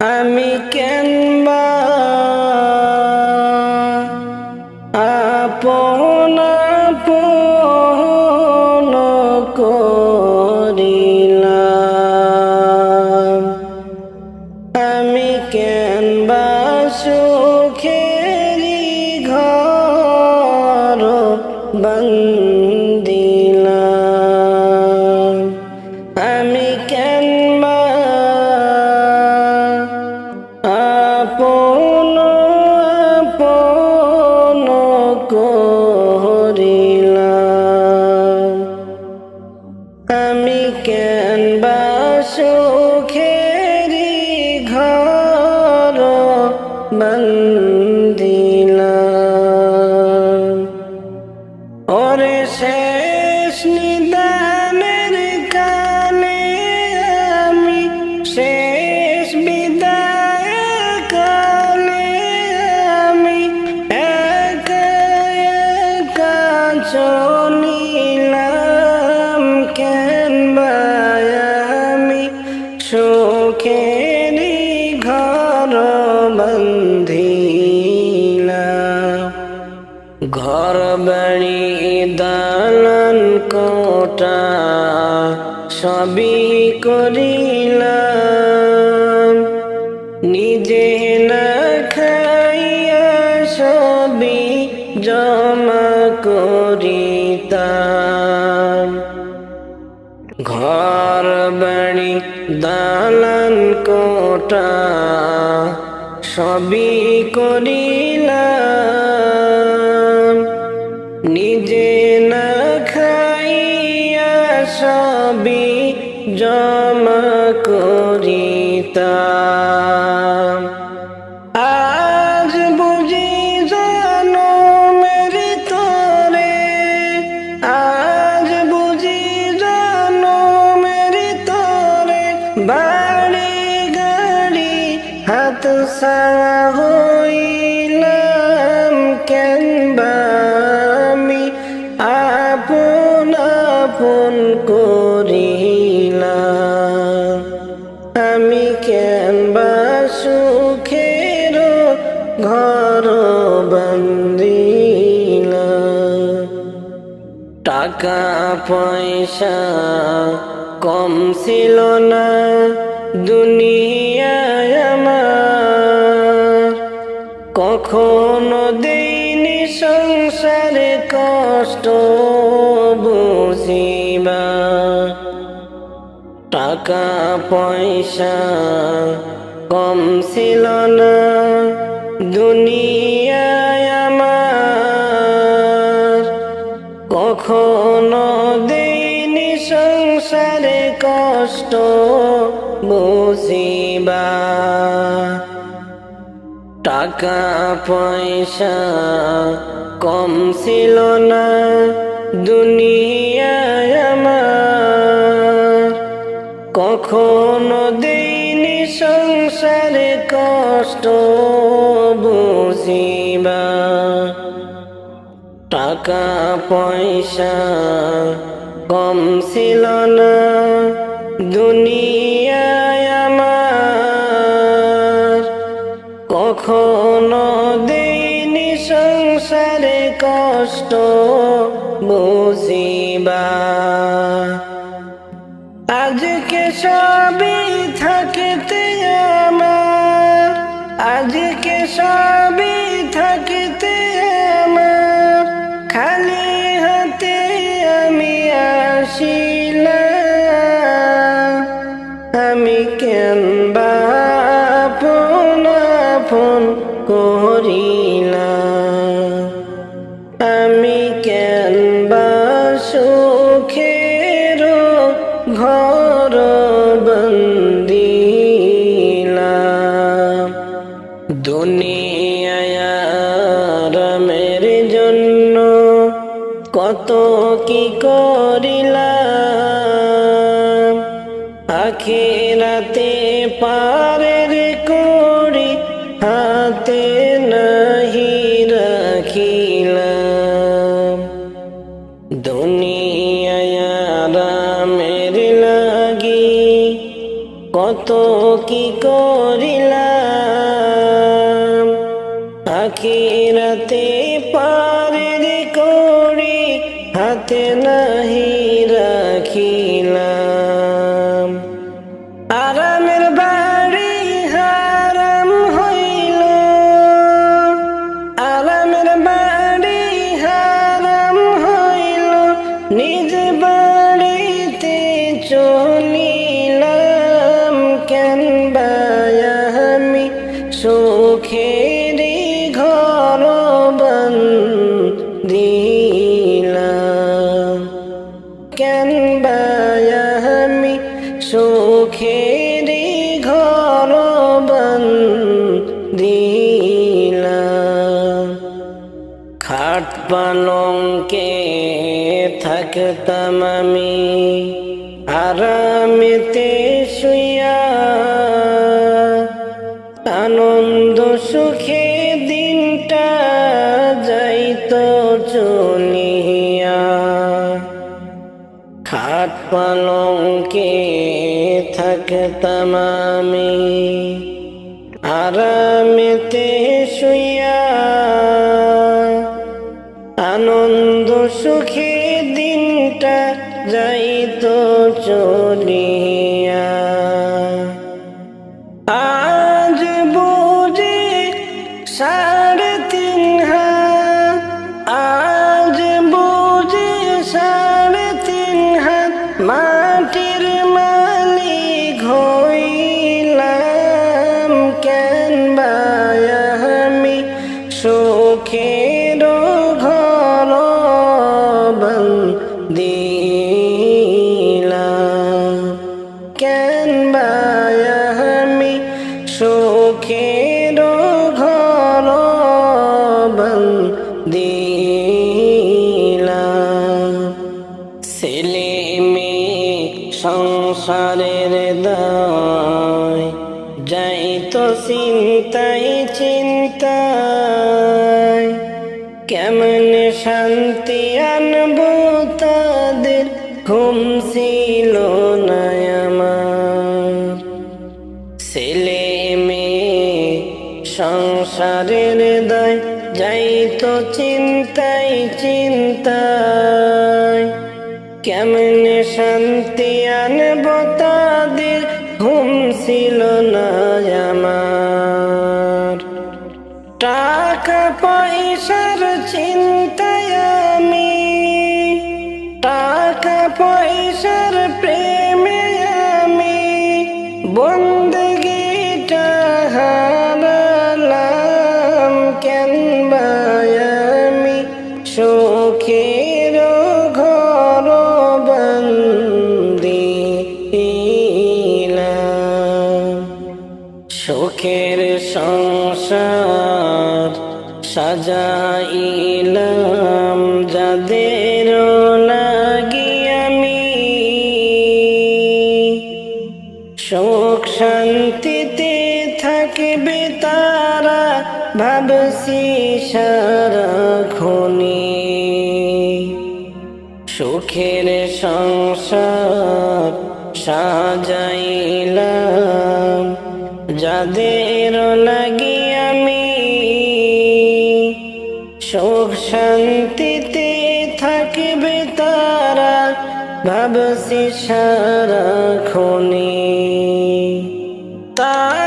আমি কেন বা করিলাম সুখেরি ঘর বন্ধিলাম ঘর বাড়ি দালান কোটা সবই করিলাম নিজে না খাইয়া সবই জমা সবই করিলাম। নিজে না খাইয়া সবই জমা করিতাম। সারা হইলাম কেন আমি আপন আপন করিলাম। আমি কেন বা সুখের ঘর বন্দিলাম টাকা পয়সা কম ছিল না, দুনিয়ায় আমার কখনো দেইনি সংসারে কষ্ট বুঝিবা। টাকা, পয়সা কম ছিল না দুনিয়ায় আমার। কখনো দেইনি সংসারে কষ্ট বুঝিবা। টাকা পয়সা কম ছিল না দুনিয়ায় আমার। কখনো দেইনি সংসারে কষ্ট বুঝিবা। টাকা পয়সা কম ছিল না দুনিয়ায় কখনো দেইনি সংসারে কষ্ট বুঝিবা। আজকে সবই থাকিতে আমার আজকে সবই করিলাম। আখিরাতে পারের করি হাতে নাহি রাখিলাম। দুনিয়ায় আরামের লাগি কত কি করিলাম থাকতাম আমি আরামেতে শুয়া আনন্দ সুখে দিনটা যাইতো চলিয়া খাট পালঙ্কে থাকতাম আমি সাড়ে তিন আজ বুঝি সাড়ে তিন হাত মাটির মালিক হইলাম কেন বায়ামি সুখের সংসারের দায়। যাই তো চিন্তাই চিন্তায় কেমন শান্তি আনব তাদের ঘুম ছিল না আমার। টাকা পয়সার চিন্তায় যাদের লাগি আমি। সুখ শান্তিতে থাকবে তারা, ভাবছি সারা খনি সুখের সংসার সাজাইলাম, যাদের লাগি আমি। সুখ শান্তিতে সারাক্ষণে তা